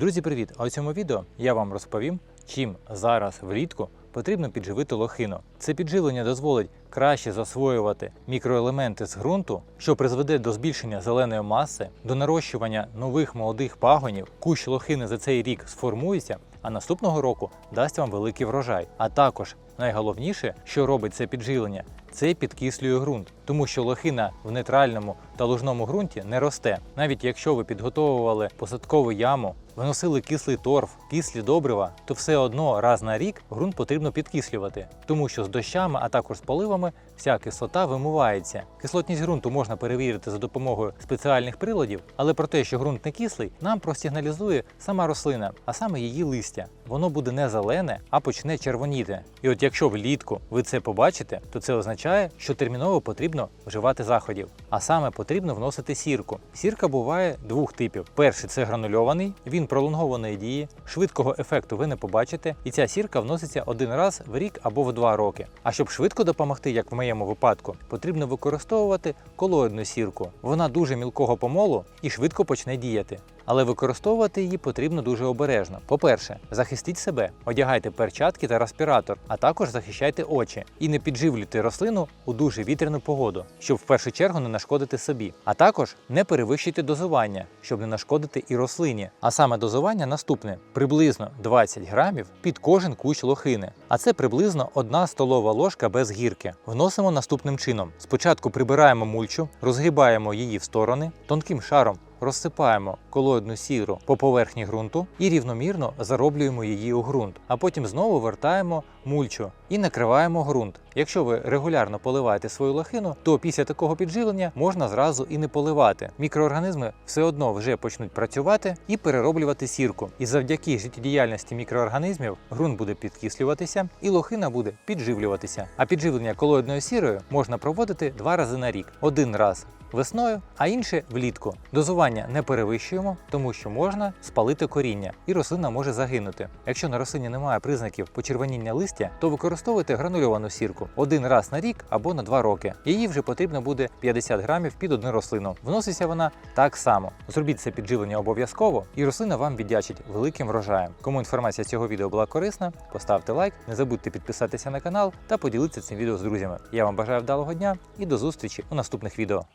Друзі, привіт! А у цьому відео я вам розповім, чим зараз влітку потрібно підживити лохину. Це підживлення дозволить краще засвоювати мікроелементи з ґрунту, що призведе до збільшення зеленої маси, до нарощування нових молодих пагонів. Кущ лохини за цей рік сформується, а наступного року дасть вам великий врожай. А також найголовніше, що робить це підживлення, це підкислює ґрунт, тому що лохина в нейтральному та лужному ґрунті не росте. Навіть якщо ви підготовували посадкову яму, виносили кислий торф, кислі добрива, то все одно раз на рік ґрунт потрібно підкислювати, тому що з дощами, а також з поливами, вся кислота вимивається. Кислотність ґрунту можна перевірити за допомогою спеціальних приладів, але про те, що ґрунт не кислий, нам просигналізує сама рослина, а саме її листя. Воно буде не зелене, а почне червоніти. І от якщо влітку ви це побачите, то це означає, що терміново потрібно вживати заходів. А саме потрібно вносити сірку. Сірка буває двох типів: перший це гранульований, він пролонгованої дії, швидкого ефекту ви не побачите, і ця сірка вноситься один раз в рік або в два роки. А щоб швидко допомогти, як в моєму випадку, потрібно використовувати колоїдну сірку. Вона дуже мілкого помолу і швидко почне діяти. Але використовувати її потрібно дуже обережно. По-перше, захистіть себе, одягайте перчатки та респіратор, а також захищайте очі і не підживлюйте рослину у дуже вітряну погоду, щоб в першу чергу не нашкодити собі. А також не перевищуйте дозування, щоб не нашкодити і рослині. А саме дозування наступне: приблизно 20 грамів під кожен кущ лохини. А це приблизно 1 столова ложка без гірки. Вносимо наступним чином: спочатку прибираємо мульчу, розгибаємо її в сторони, тонким шаром розсипаємо колоїдну сіру по поверхні ґрунту і рівномірно зароблюємо її у ґрунт, а потім знову вертаємо мульчу і накриваємо ґрунт. Якщо ви регулярно поливаєте свою лохину, то після такого підживлення можна зразу і не поливати. Мікроорганізми все одно вже почнуть працювати і перероблювати сірку. І завдяки життєдіяльності мікроорганізмів ґрунт буде підкислюватися і лохина буде підживлюватися. А підживлення колоїдною сірою можна проводити два рази на рік: один раз весною, а інше влітку. Дозування не перевищуємо, тому що можна спалити коріння, і рослина може загинути. Якщо на рослині немає признаків почервоніння листя, то використовуйте гранульовану сірку один раз на рік або на два роки. Її вже потрібно буде 50 грамів під одну рослину. Вноситься вона так само. Зробіть це підживлення обов'язково, і рослина вам віддячить великим врожаєм. Кому інформація цього відео була корисна, поставте лайк, не забудьте підписатися на канал та поділитися цим відео з друзями. Я вам бажаю вдалого дня і до зустрічі у наступних відео.